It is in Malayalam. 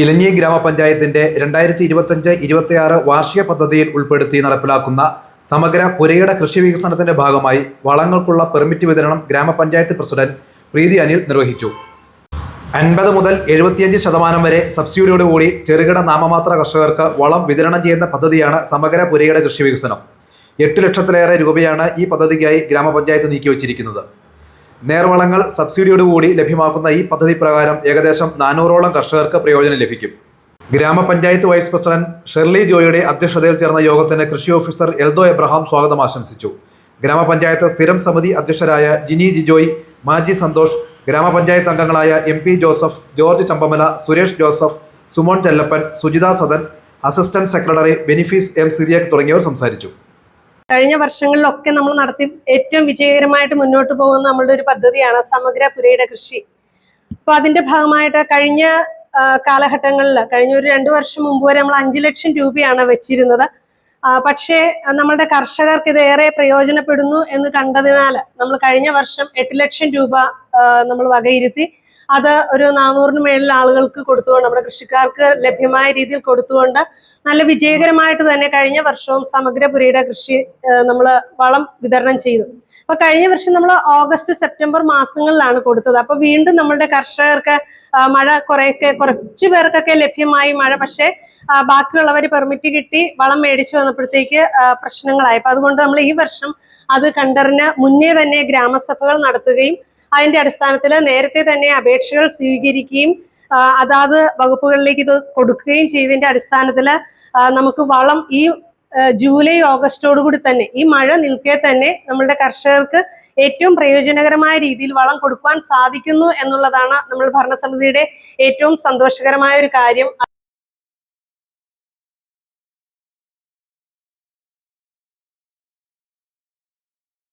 ഇലഞ്ഞി ഗ്രാമപഞ്ചായത്തിന്റെ രണ്ടായിരത്തി ഇരുപത്തഞ്ച് ഇരുപത്തിയാറ് വാർഷിക പദ്ധതിയിൽ ഉൾപ്പെടുത്തി നടപ്പിലാക്കുന്ന സമഗ്ര പുരയിട കൃഷി വികസനത്തിന്റെ ഭാഗമായി വളങ്ങൾക്കുള്ള പെർമിറ്റ് വിതരണം ഗ്രാമപഞ്ചായത്ത് പ്രസിഡന്റ് പ്രീതി അനിൽ നിർവഹിച്ചു. അൻപത് മുതൽ എഴുപത്തിയഞ്ച് ശതമാനം വരെ സബ്സിഡിയോടുകൂടി ചെറുകിട നാമമാത്ര കർഷകർക്ക് വളം വിതരണം ചെയ്യുന്ന പദ്ധതിയാണ് സമഗ്ര പുരയിട കൃഷി വികസനം. എട്ട് ലക്ഷത്തിലേറെ രൂപയാണ് ഈ പദ്ധതിക്കായി ഗ്രാമപഞ്ചായത്ത് നീക്കിവച്ചിരിക്കുന്നത്. നേർവളങ്ങൾ സബ്സിഡിയോടുകൂടി ലഭ്യമാക്കുന്ന ഈ പദ്ധതി പ്രകാരം ഏകദേശം നാനൂറോളം കർഷകർക്ക് പ്രയോജനം ലഭിക്കും. ഗ്രാമപഞ്ചായത്ത് വൈസ് പ്രസിഡന്റ് ഷെർലി ജോയിയുടെ അധ്യക്ഷതയിൽ ചേർന്ന യോഗത്തിന് കൃഷി ഓഫീസർ എൽദോ എബ്രഹാം സ്വാഗതം ആശംസിച്ചു. ഗ്രാമപഞ്ചായത്ത് സ്ഥിരം സമിതി അധ്യക്ഷരായ ജിനി ജിജോയ് മാജി സന്തോഷ് ഗ്രാമപഞ്ചായത്ത് അംഗങ്ങളായ M P Joseph George Champamala Suresh Joseph Sumon Chellappan Sujitha Sadan assistant secretary ബെനിഫീസ് M Cyriac തുടങ്ങിയവർ സംസാരിച്ചു. കഴിഞ്ഞ വർഷങ്ങളിലൊക്കെ നമ്മൾ നടത്തി ഏറ്റവും വിജയകരമായിട്ട് മുന്നോട്ട് പോകുന്ന നമ്മളുടെ ഒരു പദ്ധതിയാണ് സമഗ്ര പുരയുടെ കൃഷി. അപ്പൊ അതിന്റെ ഭാഗമായിട്ട് കഴിഞ്ഞ കാലഘട്ടങ്ങളിൽ കഴിഞ്ഞ ഒരു രണ്ടു വർഷം മുമ്പ് വരെ നമ്മൾ അഞ്ചു ലക്ഷം രൂപയാണ് വെച്ചിരുന്നത്. പക്ഷേ നമ്മളുടെ കർഷകർക്ക് ഇത് ഏറെ പ്രയോജനപ്പെടുന്നു എന്ന് കണ്ടതിനാൽ നമ്മൾ കഴിഞ്ഞ വർഷം എട്ട് ലക്ഷം രൂപ നമ്മൾ വകയിരുത്തി. അത് ഒരു നാനൂറിന് മേളിൽ ആളുകൾക്ക് കൊടുത്തുകൊണ്ട് നമ്മുടെ കൃഷിക്കാർക്ക് ലഭ്യമായ രീതിയിൽ കൊടുത്തുകൊണ്ട് നല്ല വിജയകരമായിട്ട് തന്നെ കഴിഞ്ഞ വർഷവും സമഗ്രപുരിയുടെ കൃഷി നമ്മൾ വളം വിതരണം ചെയ്തു. അപ്പൊ കഴിഞ്ഞ വർഷം നമ്മൾ ഓഗസ്റ്റ് സെപ്റ്റംബർ മാസങ്ങളിലാണ് കൊടുത്തത്. അപ്പൊ വീണ്ടും നമ്മളുടെ കർഷകർക്ക് മഴ കുറെയൊക്കെ കുറച്ചു പേർക്കൊക്കെ ലഭ്യമായി മഴ പക്ഷേ ബാക്കിയുള്ളവർ പെർമിറ്റ് കിട്ടി വളം മേടിച്ചു വന്നപ്പോഴത്തേക്ക് പ്രശ്നങ്ങളായി. അപ്പൊ അതുകൊണ്ട് നമ്മൾ ഈ വർഷം അത് കണ്ടറിന് മുന്നേ തന്നെ ഗ്രാമസഭകൾ നടത്തുകയും അതിന്റെ അടിസ്ഥാനത്തിൽ നേരത്തെ തന്നെ അപേക്ഷകൾ സ്വീകരിക്കുകയും അതാത് വകുപ്പുകളിലേക്ക് ഇത് കൊടുക്കുകയും ചെയ്തതിന്റെ അടിസ്ഥാനത്തിൽ നമുക്ക് വളം ഈ ജൂലൈ ഓഗസ്റ്റോടുകൂടി തന്നെ ഈ മഴ നിൽക്കെ തന്നെ നമ്മളുടെ കർഷകർക്ക് ഏറ്റവും പ്രയോജനകരമായ രീതിയിൽ വളം കൊടുക്കുവാൻ സാധിക്കുന്നു എന്നുള്ളതാണ് നമ്മൾ ഭരണസമിതിയുടെ ഏറ്റവും സന്തോഷകരമായ ഒരു കാര്യം.